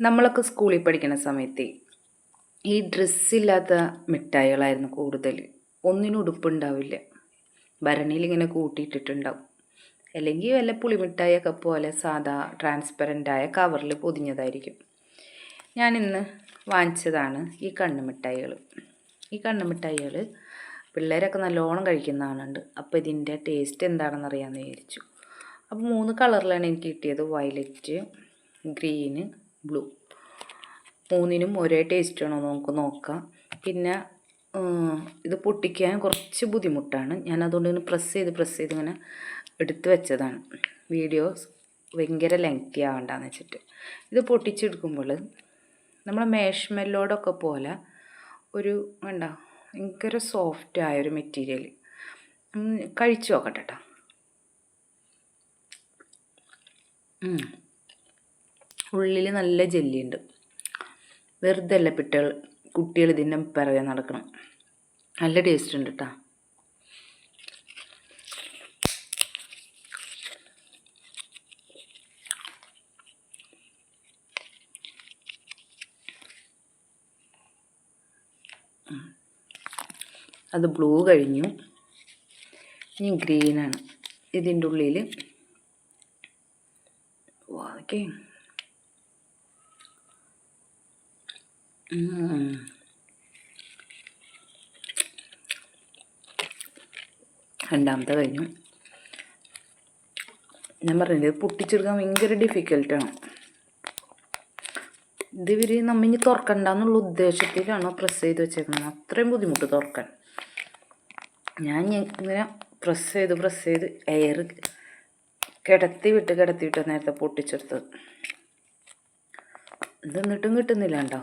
നമ്മളൊക്കെ സ്കൂളിൽ പഠിക്കുന്ന സമയത്ത് ഈ ഡ്രസ്സില്ലാത്ത മിഠായികളായിരുന്നു കൂടുതൽ. ഒന്നിനും ഉടുപ്പുണ്ടാവില്ല. ഭരണിയിൽ ഇങ്ങനെ കൂട്ടിയിട്ടിട്ടുണ്ടാവും. അല്ലെങ്കിൽ വല്ല പുളിമിഠായിയൊക്കെ പോലെ സാധാ ട്രാൻസ്പെറന്റായ കവറിൽ പൊതിഞ്ഞതായിരിക്കും. ഞാനിന്ന് വാങ്ങിച്ചതാണ് ഈ കണ്ണുമിഠായികൾ. ഈ കണ്ണുമിഠായികൾ പിള്ളേരൊക്കെ നല്ലോണം കഴിക്കുന്ന ആളുണ്ട്. അപ്പോൾ ഇതിന്റെ ടേസ്റ്റ് എന്താണെന്ന് അറിയാമെന്ന് വിചാരിച്ചു. അപ്പോൾ മൂന്ന് കളറിലാണ് എനിക്ക് കിട്ടിയത്. Violet green blue. മൂന്നിനും ഒരേ ടേസ്റ്റ് ആണോ നമുക്ക് നോക്കാം. പിന്നെ ഇത് പൊട്ടിക്കാൻ കുറച്ച് ബുദ്ധിമുട്ടാണ്. ഞാൻ അതുകൊണ്ട് ഇങ്ങനെ പ്രസ് ചെയ്ത് പ്രസ് ചെയ്ത് ഇങ്ങനെ എടുത്ത് വെച്ചതാണ്. വീഡിയോ ഭയങ്കര ലെങ്തി ആവണ്ടെന്ന് വെച്ചിട്ട്. ഇത് പൊട്ടിച്ചെടുക്കുമ്പോൾ നമ്മൾ മേഷ്മെല്ലോടൊക്കെ പോലെ ഒരു വേണ്ട ഭയങ്കര സോഫ്റ്റ് ഒരു മെറ്റീരിയൽ കഴിച്ചു നോക്കട്ടെ കേട്ടോ ഉള്ളിൽ നല്ല ജെല്ലിയുണ്ട്. വെറുതെ അല്ല പിട്ടകൾ കുട്ടികൾ ഇതിന്റെ പിറകെ നടക്കണം. നല്ല ടേസ്റ്റ് ഉണ്ട് കേട്ടോ അത് ബ്ലൂ കഴിഞ്ഞു. ഇനി ഗ്രീനാണ് ഇതിന്റെ ഉള്ളിൽ ഓക്കെ രണ്ടാമത്തെ കഴിഞ്ഞു. ഞാൻ പറഞ്ഞില്ലേ പൊട്ടിച്ചെടുക്കാൻ ഭയങ്കര ഡിഫിക്കൽട്ടാണ് ഇത് ഇവർ നമ്മ ഇനി തുറക്കണ്ടെന്നുള്ള ഉദ്ദേശത്തിലാണോ പ്രസ് ചെയ്ത് വെച്ചേക്കുന്നത് അത്രയും ബുദ്ധിമുട്ട് തുറക്കാൻ. ഞാൻ ഇങ്ങനെ പ്രസ് ചെയ്ത് പ്രസ് ചെയ്ത് എയർ കിടത്തി വിട്ട് കിടത്തി വിട്ട് നേരത്തെ പൊട്ടിച്ചെടുത്തത്. ഇത് എന്നിട്ടും കിട്ടുന്നില്ല കേട്ടോ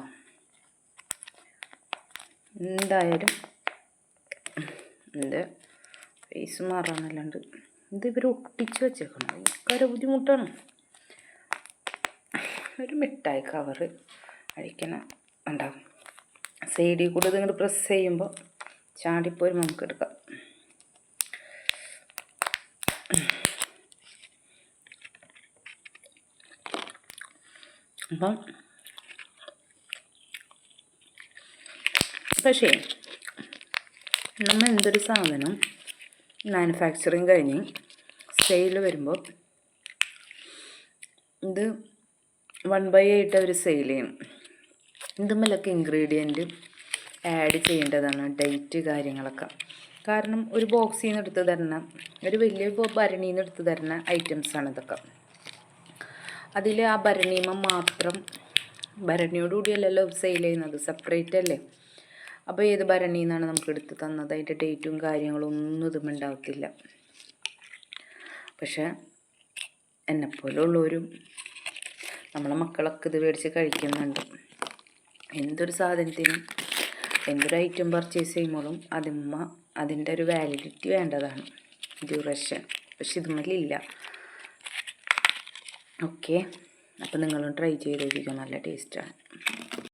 എന്തായാലും എന്റെ ഫേസ് മാറാന്നല്ലാണ്ട് ഇത് ഇവർ ഒട്ടിച്ച് വെച്ചേക്കണം? ഭയങ്കര ബുദ്ധിമുട്ടാണ്. ഒരു മിഠായി കവറ് അഴിക്കണ ഉണ്ടാകും സൈഡിൽ കൂടെ ഇതിങ്ങോട്ട് പ്രസ് ചെയ്യുമ്പോൾ ചാടിപ്പോയി നമുക്ക് എടുക്കാം. അപ്പം പക്ഷേ നമ്മൾ എന്തൊരു സാധനം മാനുഫാക്ചറിങ് കഴിഞ്ഞ് സെയിൽ വരുമ്പോൾ ഇത് വൺ ബൈ ആയിട്ട് അവർ സെയിൽ ചെയ്യും. ഇതുമ്മലൊക്കെ ഇൻഗ്രീഡിയന്റ് ആഡ് ചെയ്യേണ്ടതാണ് ഡേറ്റ് കാര്യങ്ങളൊക്കെ. കാരണം ഒരു ബോക്സിൽ നിന്ന് എടുത്ത് തരുന്ന ഒരു വലിയ ഭരണിയിൽ നിന്ന് എടുത്ത് തരുന്ന ഐറ്റംസാണ് ഇതൊക്കെ. അതിൽ ആ ഭരണീമ മാത്രം ഭരണിയോടുകൂടിയല്ലല്ലോ സെയിൽ ചെയ്യുന്നത് സെപ്പറേറ്റ് അല്ലേ? അപ്പോൾ ഏത് ഭരണിയിൽ നിന്നാണ് നമുക്ക് എടുത്ത് തന്നത്? അതിന്റെ ഡേറ്റും കാര്യങ്ങളും ഒന്നും ഇതും ഉണ്ടാവത്തില്ല. പക്ഷേ എന്നെപ്പോലെ ഉള്ളവരും നമ്മളെ മക്കളൊക്കെ ഇത് മേടിച്ച് കഴിക്കുന്നുണ്ട്. എന്തൊരു സാധനത്തിനും എന്തൊരു ഐറ്റം പർച്ചേസ് ചെയ്യുമ്പോഴും അതിമ്മ അതിന്റെ ഒരു വാലിഡിറ്റി വേണ്ടതാണ്. ഡ്യൂറേഷൻ പക്ഷെ ഇതുമ്മലില്ല. ഓക്കെ അപ്പോൾ നിങ്ങളും ട്രൈ ചെയ്ത് നോക്കിക്കോ നല്ല ടേസ്റ്റാണ്